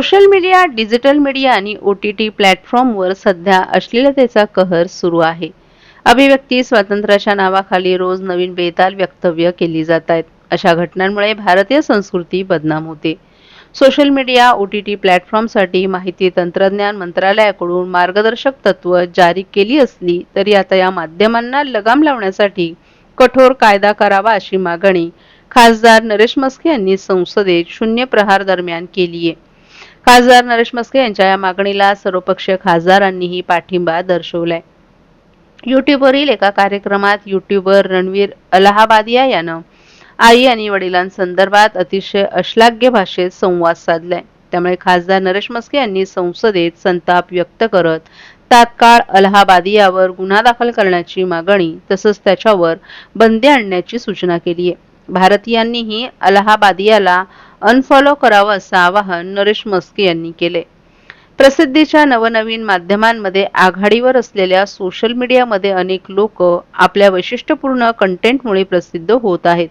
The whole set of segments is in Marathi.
सोशल मीडिया डिजिटल मीडिया आणि ओ टी टी प्लॅटफॉर्मवर सध्या अश्लीलतेचा कहर सुरू आहे. अभिव्यक्ती स्वातंत्र्याच्या नावाखाली रोज नवीन बेताल वक्तव्य केली जात आहेत अशा घटनांमुळे भारतीय संस्कृती बदनाम होते. Social media O T T प्लॅटफॉर्मसाठी माहिती तंत्रज्ञान मंत्रालयाकडून मार्गदर्शक तत्व जारी केली असली तरी आता या माध्यमांना लगाम लावण्यासाठी कठोर कायदा करावा अशी मागणी खासदार नरेश मस्के यांनी संसदेत शून्य प्रहार दरम्यान केली आहे खासदार नरेश मस्के यांच्या या मागणीला सर्वपक्षीय खासदारांनीही पाठिंबा दर्शवलाय. युट्यूबवरील एका कार्यक्रमात युट्यूबर रणवीर अलाहाबादिया यानं आई आणि वडिलांसंदर्भात अतिशय अश्लाघ्य भाषेत संवाद साधलाय. त्यामुळे खासदार नरेश मस्के यांनी संसदेत संताप व्यक्त करत तात्काळ अलाहाबादियावर गुन्हा दाखल करण्याची मागणी तसंच त्याच्यावर बंदी आणण्याची सूचना केली आहे भारतीयांनीही अलाहाबादियाला अनफॉलो करावं असं आवाहन नरेश मस्के यांनी केले. प्रसिद्धीच्या नवनवीन माध्यमांमध्ये आघाडीवर असलेल्या सोशल मीडियामध्ये अनेक लोक आपल्या वैशिष्ट्यपूर्ण कंटेंटमुळे प्रसिद्ध होत आहेत.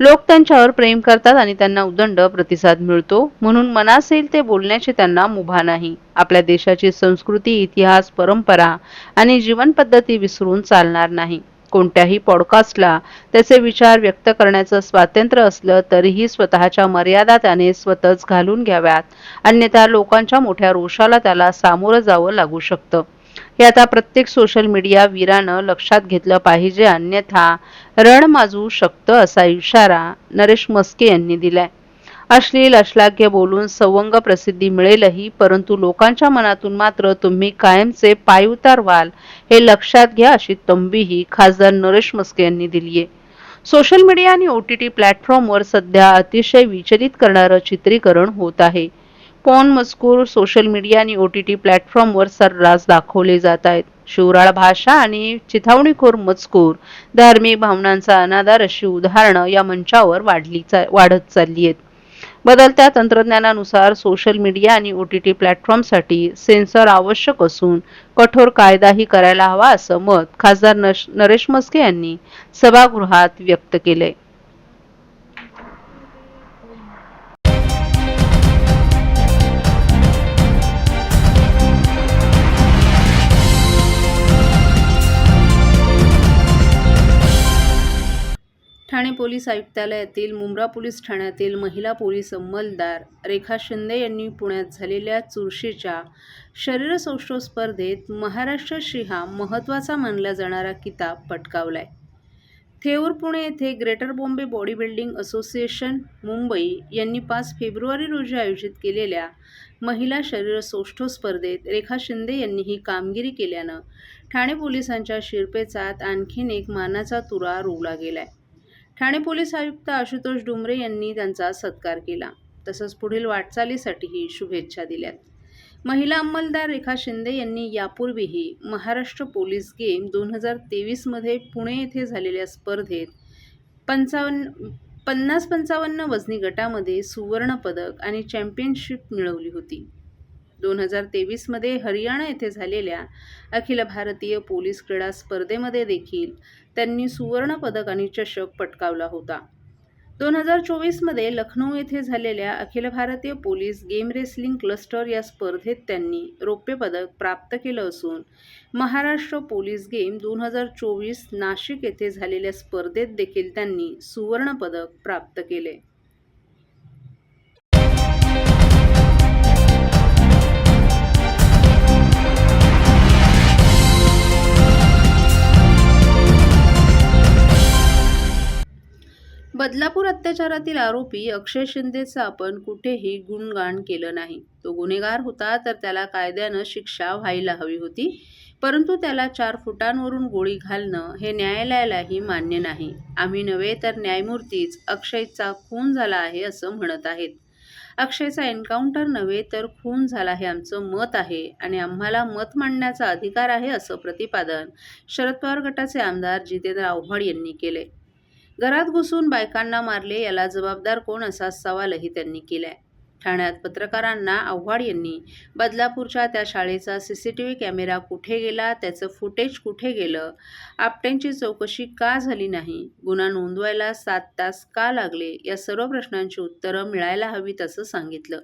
लोक त्यांच्यावर प्रेम करतात आणि त्यांना उदंड प्रतिसाद मिळतो. म्हणून मनासेल ते बोलण्याची त्यांना मुभा नाही. आपल्या देशाची संस्कृती इतिहास परंपरा आणि जीवन पद्धती विसरून चालणार नाही. कोणत्याही पॉडकास्टला त्याचे विचार व्यक्त करण्याचं स्वातंत्र्य असलं तरीही स्वतःच्या मर्यादा त्याने स्वतःच घालून घ्याव्यात. अन्यथा लोकांच्या मोठ्या रोषाला त्याला सामोरं जावं लागू शकतं. हे आता प्रत्येक सोशल मीडिया वीरानं लक्षात घेतलं पाहिजे. अन्यथा रण माजू शकतं असा इशारा नरेश मस्के यांनी दिलाय. अश्लील अश्लाघ्य बोलून सवंग प्रसिद्धी मिळेलही परंतु लोकांच्या मनातून मात्र तुम्ही कायमचे पायउतार व्हाल हे लक्षात घ्या अशी तंबीही खासदार नरेश मस्के यांनी दिली आहे सोशल मीडिया आणि ओ टी टी प्लॅटफॉर्मवर सध्या अतिशय विचलित करणारं चित्रीकरण होत आहे. पॉन मजकूर सोशल मीडिया आणि ओ टी टी प्लॅटफॉर्मवर सर्रास दाखवले जात आहेत. शिवराळ भाषा आणि चिथावणीखोर मजकूर धार्मिक भावनांचा अनादार अशी उदाहरणं या मंचावर वाढली चा- वाढत चालली आहेत. बदलत्या तंत्रज्ञानानुसार सोशल मीडिया आणि ओ टी टी प्लॅटफॉर्मसाठी सेन्सर आवश्यक असून कठोर कायदाही करायला हवा असं मत खासदार नश- नरेश मस्के यांनी सभागृहात व्यक्त केलंय. ठाणे पोलीस आयुक्तालयातील मुंब्रा पोलीस ठाण्यातील महिला पोलीस अंमलदार रेखा शिंदे यांनी पुण्यात झालेल्या चुरशीच्या शरीरसौष्ठव स्पर्धेत महाराष्ट्र श्री हा महत्त्वाचा मानला जाणारा किताब पटकावलाय. थेऊर पुणे येथे greater Bombay body building association Mumbai यांनी पाच फेब्रुवारी रोजी आयोजित केलेल्या महिला शरीरसौष्ठव स्पर्धेत रेखा शिंदे यांनी ही कामगिरी केल्यानं ठाणे पोलिसांच्या शिरपेचात आणखीन एक मानाचा तुरा रोवला गेलाय. ठाणे पोलीस आयुक्त आशुतोष डुमरे यांनी त्यांचा सत्कार केला. तसंच पुढील वाटचालीसाठीही शुभेच्छा दिल्यात. महिला अंमलदार रेखा शिंदे यांनी यापूर्वीही महाराष्ट्र पोलीस गेम दोन हजार तेवीसमध्ये पुणे येथे झालेल्या स्पर्धेत पंचावन्न पन्नास पंचावन्न वजनी गटामध्ये सुवर्णपदक आणि चॅम्पियनशिप मिळवली होती. दोन हजार तेवीसमध्ये हरियाणा येथे झालेल्या अखिल भारतीय पोलीस क्रीडा स्पर्धेमध्ये देखील त्यांनी सुवर्णपदक आणि चषक पटकावला होता. दोन हजार चोवीसमध्ये लखनौ येथे झालेल्या Akhil Bharatiya police game wrestling cluster या स्पर्धेत त्यांनी रौप्य पदक प्राप्त केलं असून महाराष्ट्र पोलीस गेम दोन हजार चोवीस नाशिक येथे झालेल्या स्पर्धेत देखील त्यांनी सुवर्णपदक प्राप्त केले. बदलापूर अत्याचारातील आरोपी अक्षय शिंदेचं आपण कुठेही गुणगान केलं नाही. तो गुन्हेगार होता तर त्याला कायद्यानं शिक्षा व्हायला हवी होती परंतु त्याला चार फुटांवरून गोळी घालणं हे न्यायालयालाही मान्य नाही. आम्ही नव्हे तर न्यायमूर्तीच अक्षयचा खून झाला आहे असं म्हणत आहेत. अक्षयचा एन्काउंटर नव्हे तर खून झाला हे आमचं मत आहे आणि आम्हाला मत मांडण्याचा अधिकार आहे असं प्रतिपादन शरद पवार गटाचे आमदार जितेंद्र आव्हाड यांनी केले घरात घुसून बायकांना मारले याला जबाबदार कोण असा सवालही त्यांनी केलाय. ठाण्यात पत्रकारांना आव्हाड यांनी बदलापूरच्या त्या शाळेचा C C T V camera कुठे गेला त्याचं फुटेज कुठे गेलं आपट्यांची चौकशी का झाली नाही गुन्हा नोंदवायला सात तास का लागले या सर्व प्रश्नांची उत्तरं मिळायला हवीत असं सांगितलं.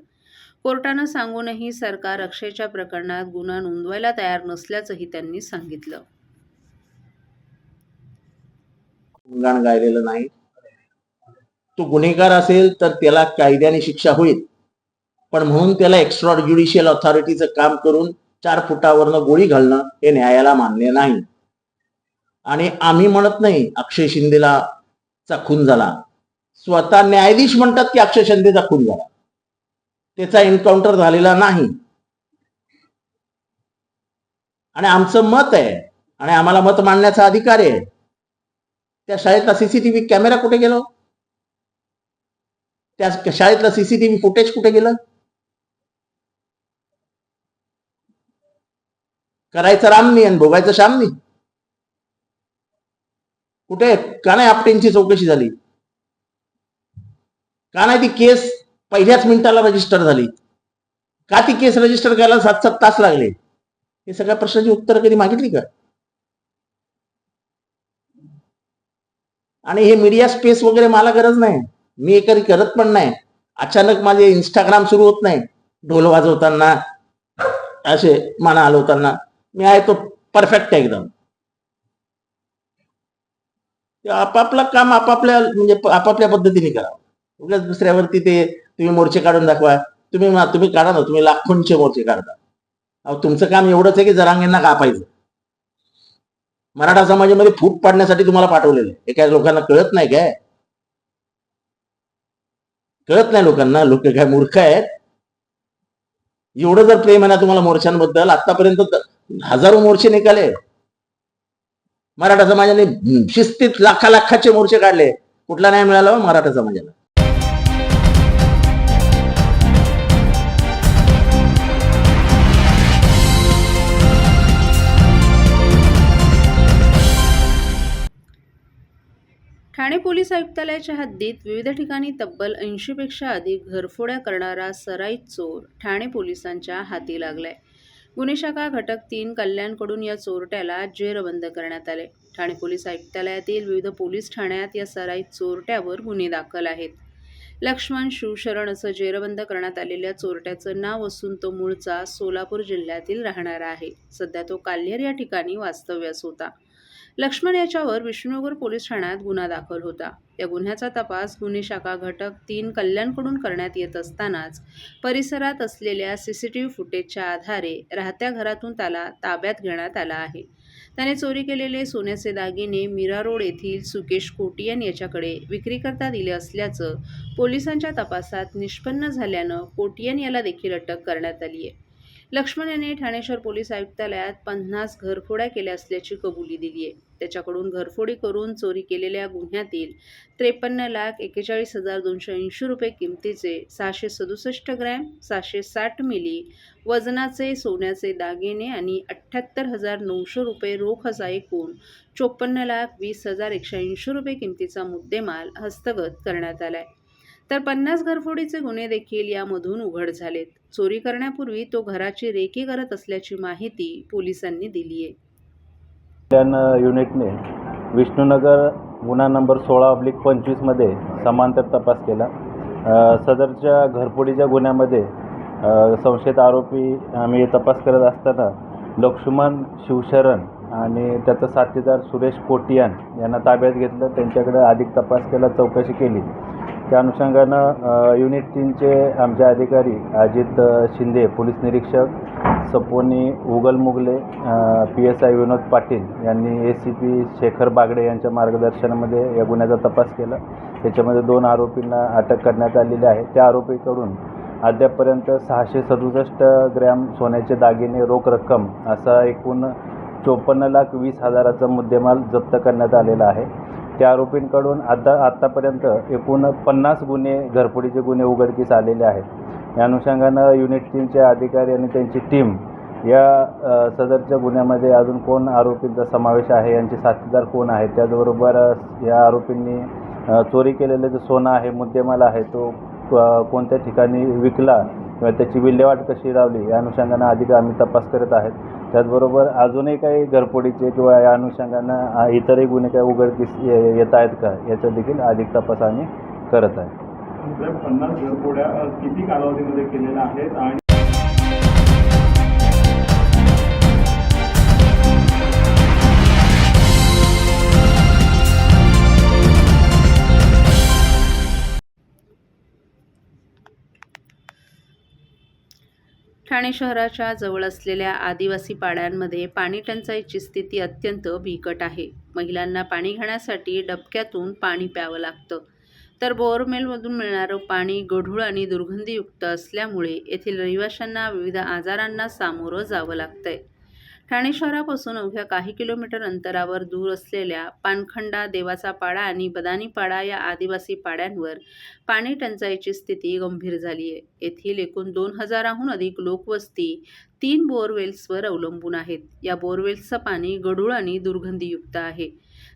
कोर्टानं सांगूनही सरकार अक्षयच्या प्रकरणात गुन्हा नोंदवायला तयार नसल्याचंही त्यांनी सांगितलं. गुणगान गायलेलं नाही. तो गुन्हेगार असेल तर त्याला कायद्याने शिक्षा होईल. पण म्हणून त्याला एक्स्ट्रा ज्युडिशियल ऑथॉरिटीचं काम करून चार फुटावरनं गोळी घालणं हे न्यायाला मान्य नाही. आणि आम्ही म्हणत नाही अक्षय शिंदेला चा खून झाला. स्वतः न्यायाधीश म्हणतात की अक्षय शिंदेचा खून झाला. त्याचा एन्काउंटर झालेला नाही. आणि आमचं मत आहे. आणि आम्हाला मत मांडण्याचा अधिकार आहे. त्या शाळेतला सीसीटीव्ही कॅमेरा कुठे गेलो? त्या शाळेतलं सीसीटीव्ही फुटेज कुठे गेलं? करायचं रामनी आणि भोगायचं श्यामनी. कुठे? का नाही आपटेंची चौकशी झाली? का नाही ती केस पहिल्याच मिनिटाला रजिस्टर झाली? का ती केस रजिस्टर करायला सात सात तास लागले? हे सगळ्या प्रश्नाची उत्तरं कधी मागितली का? आणि हे मीडिया स्पेस वगैरे मला गरज नाही. मी हे कधी करत पण नाही. अचानक माझे इंस्टाग्राम सुरू होत नाही. ढोल वाजवताना असे माना हलवताना. मी आहे तो परफेक्ट आहे एकदम. आपापलं काम आपापल्या म्हणजे आपापल्या पद्धतीने करावं उगाच दुसऱ्यावरती ते तुम्ही मोर्चे काढून दाखवा. तुम्ही तुम्ही काढा ना तुम्ही लाखोंचे मोर्चे काढता. अहो तुमचं काम एवढंच आहे की जरांगींना कापायचं. मराठा समाजामध्ये फूट पाडण्यासाठी तुम्हाला पाठवलेलं आहे. हे काय लोकांना कळत नाही काय? कळत नाही लोकांना. लोक काय मूर्ख आहेत? एवढं जर प्रेम आहे ना तुम्हाला मोर्चांबद्दल आतापर्यंत हजारो मोर्चे निघाले. मराठा समाजाने शिस्तीत लाखा लाखाचे मोर्चे काढले. कुठला नाही मिळाला हो मराठा समाजाला? ठाणे पोलीस आयुक्तालयाच्या हद्दीत विविध ठिकाणी तब्बल ऐंशीपेक्षा अधिक घरफोड्या करणारा सराईत चोर ठाणे पोलिसांच्या हाती लागलाय. गुन्हे शाखा घटक तीन कल्याणकडून या चोरट्याला जेरबंद करण्यात आले. ठाणे पोलीस आयुक्तालयातील विविध पोलीस ठाण्यात या सराईत चोरट्यावर गुन्हे दाखल आहेत. लक्ष्मण शिवशरण असं जेरबंद करण्यात आलेल्या चोरट्याचं नाव असून तो मूळचा सोलापूर जिल्ह्यातील राहणारा आहे. सध्या तो काल्हेर या ठिकाणी वास्तव्यास होता. लक्ष्मण याच्यावर विष्णुनगर पोलीस ठाण्यात गुन्हा दाखल होता. या गुन्ह्याचा तपास गुन्हे शाखा घटक तीन कल्याणकडून करण्यात येत असतानाच परिसरात असलेल्या सी सी टी व्ही फुटेजच्या आधारे राहत्या घरातून त्याला ताब्यात घेण्यात आला आहे. त्याने चोरी केलेले सोन्याचे दागिने मीरा रोड येथील सुकेश कोटियन याच्याकडे विक्रीकरता दिले असल्याचं पोलिसांच्या तपासात निष्पन्न झाल्यानं कोटियन याला देखील अटक करण्यात आली आहे लक्ष्मण याने ठाणेश्वर पोलीस आयुक्तालयात पन्नास घरफोड्या केल्या असल्याची कबुली दिली आहे त्याच्याकडून घरफोडी करून चोरी केलेल्या गुन्ह्यातील त्रेपन्न लाख एकेचाळीस हजार दोनशे ऐंशी रुपये किमतीचे सहाशे सदुसष्ट ग्रॅम सहाशे साठ मिली वजनाचे सोन्याचे दागिने आणि अठ्ठ्याहत्तर हजार नऊशे रुपये रोख असा एकूण चोपन्न लाख वीस हजार एकशे ऐंशी रुपये किमतीचा मुद्देमाल हस्तगत करण्यात आला आहे तर पन्नास घरफोडीचे गुन्हे देखील यामधून उघड झालेत. चोरी करण्यापूर्वी तो घराची रेकी करत असल्याची माहिती पोलिसांनी दिली आहे. युनिटने विष्णुनगर गुन्हा नंबर सोळा ऑब्लिक पंचवीसमध्ये समांतर तपास केला. सदरच्या घरफोडीच्या गुन्ह्यामध्ये संशयित आरोपी आम्ही तपास करत असताना लक्ष्मण शिवशरण आणि त्याचा साथीदार सुरेश कोटियान यांना ताब्यात घेतलं. त्यांच्याकडे अधिक तपास केला चौकशी केली. त्या अनुषंगानं युनिट तीनचे आमचे अधिकारी अजित शिंदे पोलीस निरीक्षक सपोनी उगल Mughal e P S I Vinod Patil यांनी A C P Shekhar Bagde यांच्या मार्गदर्शनामध्ये या गुन्ह्याचा तपास केला. त्याच्यामध्ये दोन आरोपींना अटक करण्यात आलेली आहे. त्या आरोपीकडून अद्यापपर्यंत सहाशे सदुसष्ट ग्रॅम सोन्याचे दागिने रोख रक्कम असा एकूण चोपन्न लाख वीस हजाराचा मुद्देमाल जप्त करण्यात आलेला आहे. त्या आरोपींकडून आता आत्तापर्यंत एकूण पन्नास गुन्हे घरफोडीचे गुन्हे उघडकीस आलेले आहेत. या अनुषंगानं युनिट तीनचे अधिकारी आणि त्यांची टीम या सदरच्या गुन्ह्यामध्ये अजून कोण आरोपींचा समावेश आहे यांचे साथीदार कोण आहे त्याचबरोबर या आरोपींनी चोरी केलेलं जे सोनं आहे मुद्देमाल आहे तो कोणत्या ठिकाणी विकला किंवा त्याची विल्हेवाट कशी लावली या अनुषंगानं अधिक आम्ही तपास करत आहेत. त्याचबरोबर अजूनही काही घरपोडीचे किंवा या अनुषंगानं इतरही गुन्हे काही उघडकीस ये- येत आहेत का? याचा देखील अधिक तपास आम्ही करत आहे. पन्नास घरपोड्या किती कालावधीमध्ये केलेल्या आहेत? आणि ठाणे शहराच्या जवळ असलेल्या आदिवासी पाड्यांमध्ये पाणी टंचाईची स्थिती अत्यंत बिकट आहे. महिलांना पाणी घेण्यासाठी डबक्यातून पाणी प्यावं लागतं. तर बोअरमेलमधून मिळणारं पाणी गढूळ आणि दुर्गंधीयुक्त असल्यामुळे येथील रहिवाशांना विविध आजारांना सामोरं जावं लागतंय. ठाणे शहरापासून अवघ्या काही किलोमीटर अंतरावर दूर असलेल्या पानखंडा देवाचा पाडा आणि बदानी पाडा या आदिवासी पाड्यांवर पाणी टंचाईची स्थिती गंभीर झाली आहे. येथील एकूण दोन हजाराहून अधिक लोकवस्ती तीन बोअरवेल्सवर अवलंबून आहेत. या बोअरवेल्सचं पाणी गढूळ आणि दुर्गंधीयुक्त आहे.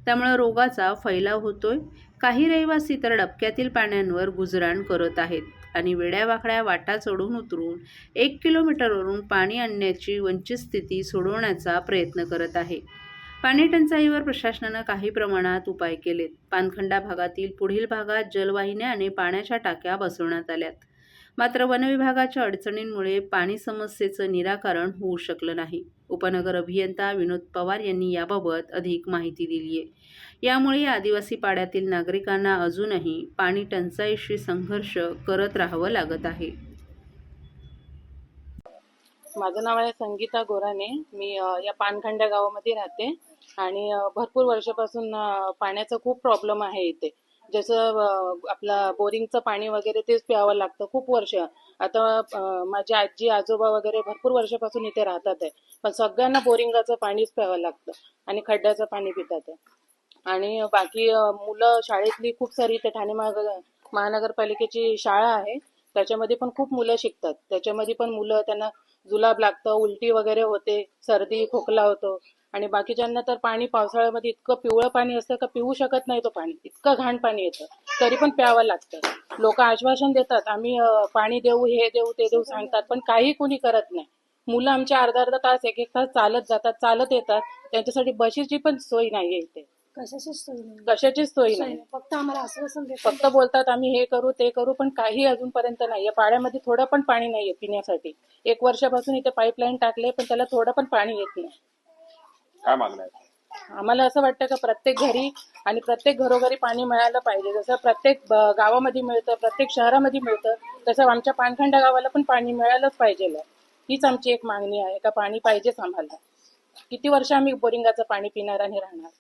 त्यामुळे रोगाचा फैलाव होतोय. काही रहिवासी तर डबक्यातील पाण्यांवर गुजराण करत आहेत. आणि वेड्यावाकड्या वाटा चढून उतरून एक किलोमीटरवरून पाणी आणण्याची वंचित स्थिती सोडवण्याचा प्रयत्न करत आहे. पाणी टंचाईवर प्रशासनानं काही प्रमाणात उपाय केलेत. पानखंडा भागातील पुढील भागात जलवाहिन्या आणि पाण्याच्या टाक्या बसवण्यात आल्यात. मात्र वनविभागाच्या अडचणींमुळे पाणी समस्येचं निराकरण होऊ शकलं नाही. उपनगर अभियंता विनोद पवार यांनी याबाबत अधिक माहिती दिली आहे यामुळे आदिवासी पाड्यातील नागरिकांना अजूनही पाणी टंचाईशी संघर्ष करत राहावं लागत आहे. माझं नाव आहे संगीता गोराने. मी या पानखंड्या गावामध्ये राहते आणि भरपूर वर्षापासून पाण्याचा खूप प्रॉब्लेम आहे इथे. जसं आपला बोरिंगचं पाणी वगैरे तेच प्यावं लागतं खूप वर्ष. आता माझी आजी आजोबा वगैरे भरपूर वर्षापासून इथे राहतात आहे. पण सगळ्यांना बोरिंगाचं पाणीच प्यावं लागतं आणि खड्ड्याचं पाणी पितात आहे. आणि बाकी मुलं शाळेतली खूप सारी इथे ठाणे महाग महानगरपालिकेची शाळा आहे. त्याच्यामध्ये पण खूप मुलं शिकतात. त्याच्यामध्ये पण मुलं त्यांना जुलाब लागतं उलटी वगैरे होते सर्दी खोकला होतो. आणि बाकीच्यांना तर पाणी पावसाळ्यामध्ये इतकं पिवळं पाणी असतं का पिऊ शकत नाही तो पाणी. इतकं घाण पाणी येतं. तरी पण प्यावं लागतं. लोक आश्वासन देतात आम्ही पाणी देऊ हे देऊ ते देऊ सांगतात. पण काही कुणी करत नाही. मुलं आमच्या अर्धा अर्धा तास एक एक तास चालत जातात चालत येतात. त्यांच्यासाठी बशीची पण सोय नाहीये इथे. कशाचीच सोय नाही. कशाचीच सोय सोय नाही. नाही. फक्त आम्हाला आश्वासन फक्त बोलतात आम्ही हे करू ते करू. पण काही अजूनपर्यंत नाहीये. पाड्यामध्ये थोडं पण पाणी नाहीये पिण्यासाठी. एक वर्षापासून इथे पाईपलाईन टाकले पण त्याला थोडं पण पाणी येत नाही. काय मागणं आहे. आम्हाला असं वाटतं का प्रत्येक घरी आणि प्रत्येक घरोघरी पाणी मिळालं पाहिजे. जसं प्रत्येक ब- गावामध्ये मिळतं प्रत्येक शहरामध्ये मिळतं तसं आमच्या पानखंडा गावाला पण पाणी मिळालंच पाहिजे. हीच आमची एक मागणी आहे का पाणी पाहिजेच आम्हाला. किती वर्ष आम्ही बोरिंगाचं पाणी पिणार आणि राहणार?